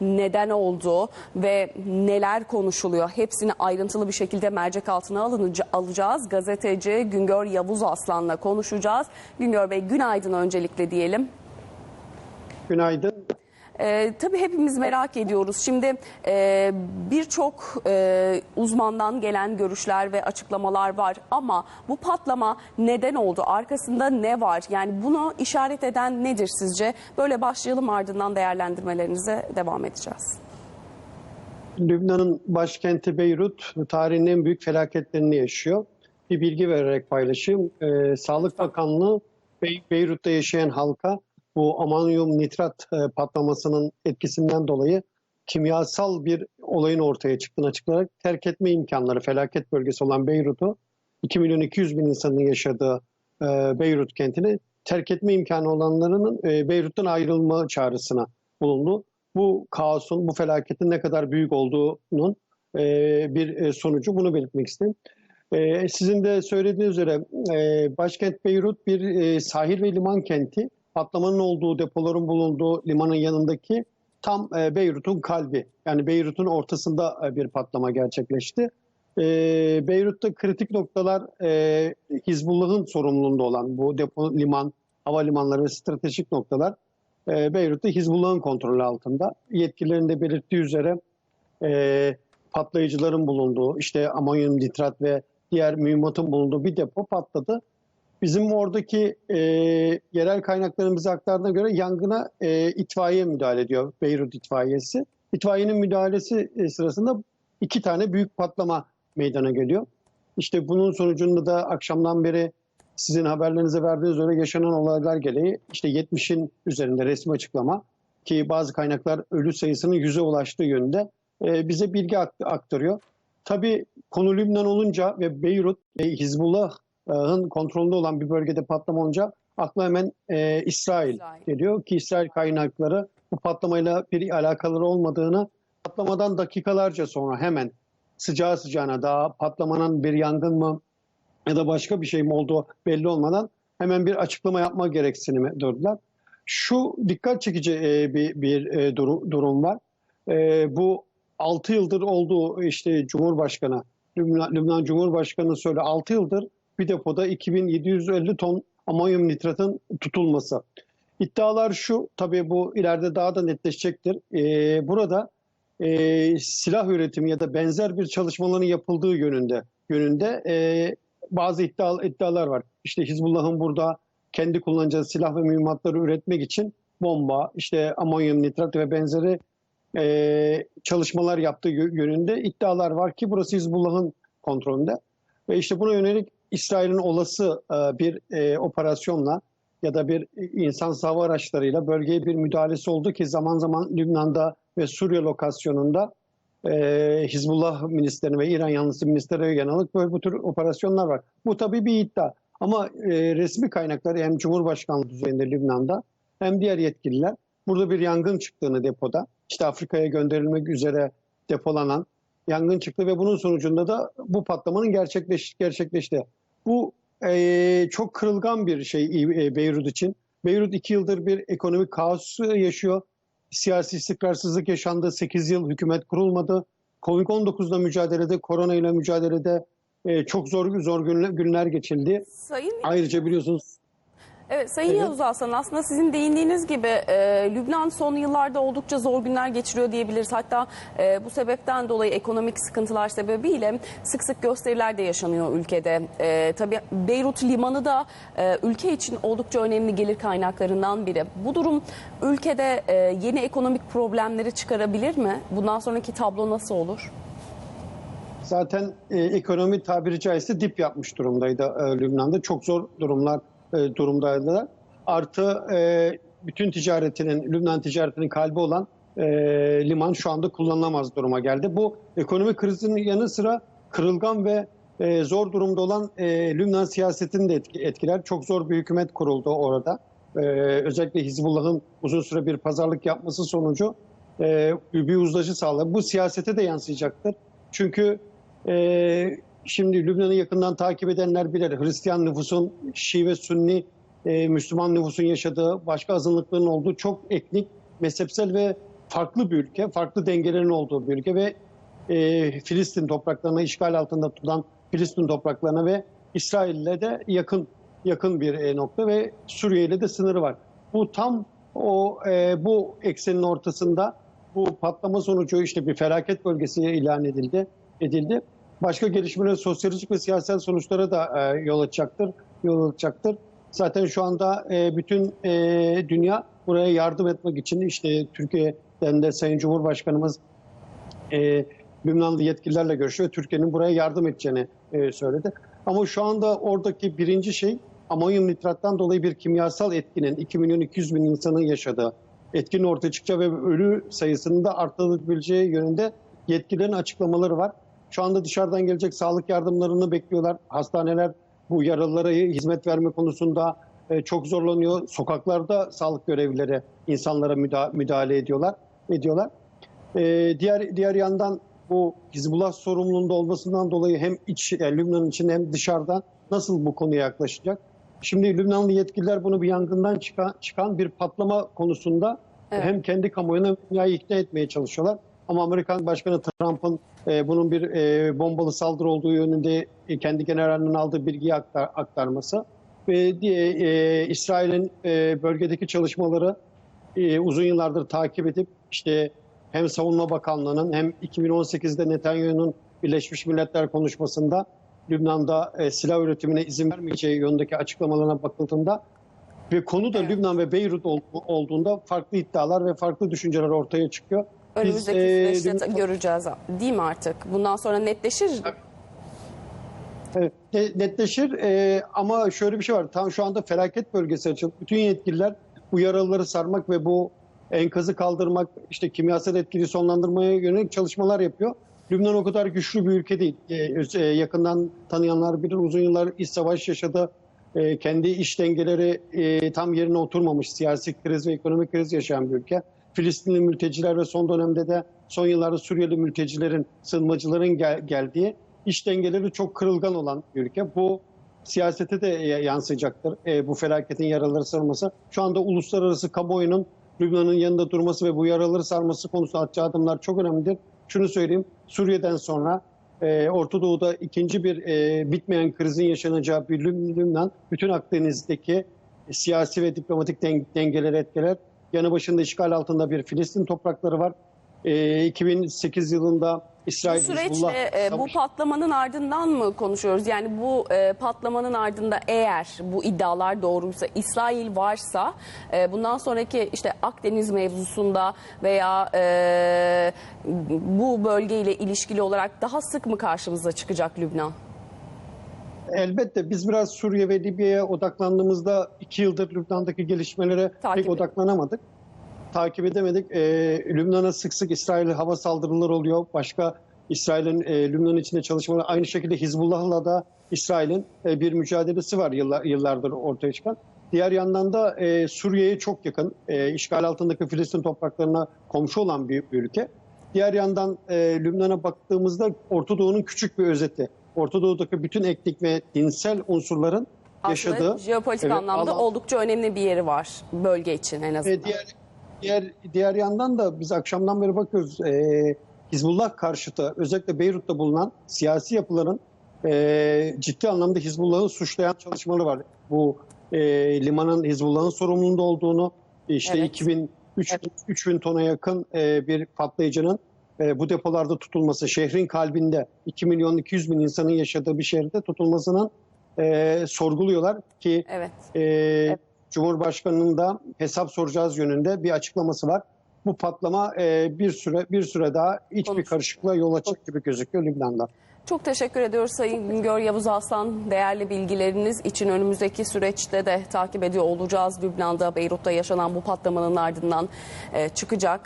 neden oldu ve neler konuşuluyor hepsini ayrıntılı bir şekilde mercek altına alınca, alacağız. Gazeteci Güngör Yavuz Aslan'la konuşacağız. Güngör Bey günaydın öncelikle diyelim. Günaydın. Ee, tabii hepimiz merak ediyoruz. Şimdi e, birçok e, uzmandan gelen görüşler ve açıklamalar var ama bu patlama neden oldu? Arkasında ne var? Yani bunu işaret eden nedir sizce? Böyle başlayalım ardından değerlendirmelerinize devam edeceğiz. Lübnan'ın başkenti Beyrut tarihin en büyük felaketlerini yaşıyor. Bir bilgi vererek paylaşayım. Ee, Sağlık Bakanlığı Bey- Beyrut'ta yaşayan halka bu amonyum nitrat e, patlamasının etkisinden dolayı kimyasal bir olayın ortaya çıktığını açıklayarak terk etme imkanları felaket bölgesi olan Beyrut'u 2 milyon 200 bin insanın yaşadığı e, Beyrut kentini terk etme imkanı olanların e, Beyrut'tan ayrılma çağrısına bulundu. Bu kaosun, bu felaketin ne kadar büyük olduğunun bir sonucu bunu belirtmek istedim. Sizin de söylediğiniz üzere başkent Beyrut bir sahil ve liman kenti. Patlamanın olduğu, depoların bulunduğu limanın yanındaki tam e, Beyrut'un kalbi. Yani Beyrut'un ortasında e, bir patlama gerçekleşti. E, Beyrut'ta kritik noktalar Hizbullah'ın sorumluluğunda olan bu depo, liman, havalimanları ve stratejik noktalar Beyrut'ta Hizbullah'ın kontrolü altında. Yetkililerin de belirttiği üzere patlayıcıların bulunduğu, işte amonyum nitrat ve diğer mühimmatın bulunduğu bir depo patladı. Bizim oradaki e, yerel kaynakların bize aktardığına göre yangına e, itfaiye müdahale ediyor, Beyrut itfaiyesi. İtfaiyenin müdahalesi e, sırasında iki tane büyük patlama meydana geliyor. İşte bunun sonucunda da akşamdan beri sizin haberlerinize verdiğiniz üzere yaşanan olaylar gereği işte 70'in üzerinde resmi açıklama ki bazı kaynaklar ölü sayısının 100'e ulaştığı yönünde e, bize bilgi akt- aktarıyor. Tabii konu Lübnan olunca ve Beyrut ve Hizbullah'ın kontrolünde olan bir bölgede patlama olunca akla hemen e, İsrail İsrail. geliyor ki İsrail kaynakları bu patlamayla bir alakaları olmadığını patlamadan dakikalarca sonra hemen sıcağı sıcağına daha patlamanın bir yangın mı ya da başka bir şey mi olduğu belli olmadan hemen bir açıklama yapma gereksinimi durdular. Şu dikkat çekici e, bir, bir e, duru- durum var. E, bu 6 yıldır olduğu işte Cumhurbaşkanı, Lübnan, Lübnan Cumhurbaşkanı söyle 6 yıldır bir depoda 2750 ton amonyum nitratın tutulması. İddialar şu, tabii bu ileride daha da netleşecektir. E, burada e, silah üretimi ya da benzer bir çalışmaların yapıldığı yönünde yönünde e, bazı iddia, iddialar var. İşte Hizbullah'ın burada kendi kullanacağı silah ve mühimmatları üretmek için bomba, işte amonyum nitrat ve benzeri e, çalışmalar yaptığı yö- yönünde iddialar var ki burası Hizbullah'ın kontrolünde. Ve işte buna yönelik İsrail'in olası e, bir e, operasyonla ya da bir insan hava araçlarıyla bölgeye bir müdahalesi oldu ki zaman zaman Lübnan'da ve Suriye lokasyonunda e, Hizbullah ministerine ve İran yanlısı ministere yönelik böyle bu tür operasyonlar var. Bu tabii bir iddia. Ama resmi kaynakları hem Cumhurbaşkanlığı düzeyinde Lübnan'da hem diğer yetkililer burada bir yangın çıktığını depoda işte Afrika'ya gönderilmek üzere depolanan yangın çıktı ve bunun sonucunda da bu patlamanın gerçekleş, gerçekleşti. Bu e, çok kırılgan bir şey e, Beyrut için. Beyrut iki yıldır bir ekonomik kaos yaşıyor. Siyasi istikrarsızlık yaşandı. 8 yıl hükümet kurulmadı. Covid-19'la mücadelede, korona ile mücadelede e, çok zor zor günler, günler geçildi. Sayın Ayrıca biliyorsunuz Evet Sayın Evet. Yavuz Aslan aslında sizin değindiğiniz gibi e, Lübnan son yıllarda oldukça zor günler geçiriyor diyebiliriz. Hatta e, bu sebepten dolayı ekonomik sıkıntılar sebebiyle sık sık gösteriler de yaşanıyor ülkede. E, tabii Beyrut limanı da e, ülke için oldukça önemli gelir kaynaklarından biri. Bu durum ülkede e, yeni ekonomik problemleri çıkarabilir mi? Bundan sonraki tablo nasıl olur? Zaten e, ekonomi tabiri caizse dip yapmış durumdaydı e, Lübnan'da. Çok zor durumlar e, durumdaydılar. Artı e, bütün ticaretinin, Lübnan ticaretinin kalbi olan e, liman şu anda kullanılamaz duruma geldi. Bu ekonomi krizinin yanı sıra kırılgan ve e, zor durumda olan e, Lübnan siyasetini de etki- etkiler. Çok zor bir hükümet kuruldu orada. E, özellikle Hizbullah'ın uzun süre bir pazarlık yapması sonucu e, bir uzlaşı sağladı. Bu siyasete de yansıyacaktır. Çünkü e, şimdi Lübnan'ı yakından takip edenler bilir. Hristiyan nüfusun, Şii ve Sünni e, Müslüman nüfusun yaşadığı, başka azınlıkların olduğu çok etnik, mezhepsel ve farklı bir ülke, farklı dengelerin olduğu bir ülke ve e, Filistin topraklarına işgal altında tutulan Filistin topraklarına ve İsrail'le de yakın yakın bir e, nokta ve Suriye ile de sınırı var. Bu tam o e, bu eksenin ortasında bu patlama sonucu işte bir felaket bölgesi ilan edildi. edildi. Başka gelişmeler sosyolojik ve siyasal sonuçlara da e, yol açacaktır. Yol açacaktır. Zaten şu anda e, bütün e, dünya buraya yardım etmek için işte Türkiye'den de Sayın Cumhurbaşkanımız e, Lübnanlı yetkililerle görüşüyor. Türkiye'nin buraya yardım edeceğini e, söyledi. Ama şu anda oradaki birinci şey amonyum nitrattan dolayı bir kimyasal etkinin 2 milyon 200 bin insanın yaşadığı etkinin ortaya çıkacağı ve ölü sayısının da arttırılabileceği yönünde yetkililerin açıklamaları var. Şu anda dışarıdan gelecek sağlık yardımlarını bekliyorlar. Hastaneler bu yaralılara hizmet verme konusunda e, çok zorlanıyor. Sokaklarda sağlık görevlileri insanlara müda- müdahale ediyorlar. ediyorlar. Ee, diğer diğer yandan bu Hizbullah sorumluluğunda olmasından dolayı hem iç yani Lübnan için hem dışarıdan nasıl bu konuya yaklaşacak? Şimdi Lübnanlı yetkililer bunu bir yangından çıkan, çıkan bir patlama konusunda Evet. hem kendi kamuoyunu dünyayı ikna etmeye çalışıyorlar. Ama Amerikan Başkanı Trump'ın e, bunun bir e, bombalı saldırı olduğu yönünde e, kendi generalinin aldığı bilgiyi aktar, aktarması ve diye, e, İsrail'in e, bölgedeki çalışmaları e, uzun yıllardır takip edip işte hem Savunma Bakanlığı'nın hem 2018'de Netanyahu'nun Birleşmiş Milletler konuşmasında Lübnan'da e, silah üretimine izin vermeyeceği yönündeki açıklamalarına bakıldığında ve konu da Evet. Lübnan ve Beyrut ol- olduğunda farklı iddialar ve farklı düşünceler ortaya çıkıyor. Biz, Önümüzdeki e, süreçte ta- göreceğiz değil mi artık? Bundan sonra netleşir. Evet, ne- netleşir Ee, ama şöyle bir şey var. Tam şu anda felaket bölgesi açıldı. Bütün yetkililer bu yaralıları sarmak ve bu enkazı kaldırmak, işte kimyasal etkili sonlandırmaya yönelik çalışmalar yapıyor. Lübnan o kadar güçlü bir ülke değil. Ee, e, yakından tanıyanlar bilir uzun yıllar iç savaş yaşadı. Ee, kendi iş dengeleri e, tam yerine oturmamış siyasi kriz ve ekonomik kriz yaşayan bir ülke. Filistinli mülteciler ve son dönemde de son yıllarda Suriyeli mültecilerin, sığınmacıların gel- geldiği iş dengeleri çok kırılgan olan bir ülke. Bu siyasete de e, yansıyacaktır e, bu felaketin yaraları sarması. Şu anda uluslararası kamuoyunun Lübnan'ın yanında durması ve bu yaraları sarması konusunda atacağı adımlar çok önemlidir. Şunu söyleyeyim, Suriye'den sonra e, Orta Doğu'da ikinci bir e, bitmeyen krizin yaşanacağı bir Lüb- Lübnan, bütün Akdeniz'deki siyasi ve diplomatik den- dengeleri etkiler. Yanı başında işgal altında bir Filistin toprakları var. E, 2008 yılında Bu İsrail süreçte Hizbullah e, bu patlamanın ardından mı konuşuyoruz? Yani bu e, patlamanın ardında eğer bu iddialar doğruysa, İsrail varsa e, bundan sonraki işte Akdeniz mevzusunda veya e, bu bölgeyle ilişkili olarak daha sık mı karşımıza çıkacak Lübnan? Elbette biz biraz Suriye ve Libya'ya odaklandığımızda iki yıldır Lübnan'daki gelişmelere Takip pek odaklanamadık. Takip edemedik. Ee, Lübnan'a sık sık İsrail hava saldırıları oluyor. Başka İsrail'in e, Lübnan içinde çalışmaları. Aynı şekilde Hizbullah'la da İsrail'in e, bir mücadelesi var yıllar, yıllardır ortaya çıkan. Diğer yandan da e, Suriye'ye çok yakın, e, işgal altındaki Filistin topraklarına komşu olan bir, bir ülke. Diğer yandan e, Lübnan'a baktığımızda Orta Doğu'nun küçük bir özeti. Orta Doğu'daki bütün etnik ve dinsel unsurların yaşadığı Aslında jeopolitik Evet, anlamda alan- oldukça önemli bir yeri var bölge için en azından. ve diğer diğer diğer yandan da biz akşamdan beri bakıyoruz e, Hizbullah karşıtı özellikle Beyrut'ta bulunan siyasi yapıların e, ciddi anlamda Hizbullah'ı suçlayan çalışmaları var. Bu e, limanın Hizbullah'ın sorumluluğunda olduğunu işte Evet. 2000 3000 3000 tona yakın e, bir patlayıcının e, bu depolarda tutulması, şehrin kalbinde 2 milyon 200 bin insanın yaşadığı bir şehirde tutulmasının e, sorguluyorlar ki Evet. e, Cumhurbaşkanı'nın da hesap soracağız yönünde bir açıklaması var. Bu patlama e, bir süre bir süre daha iç bir karışıklığa yol açacak gibi gözüküyor Lübnan'da. Çok teşekkür ediyoruz Sayın Güngör Yavuz Aslan. Değerli bilgileriniz için önümüzdeki süreçte de takip ediyor olacağız. Lübnan'da, Beyrut'ta yaşanan bu patlamanın ardından e, çıkacak.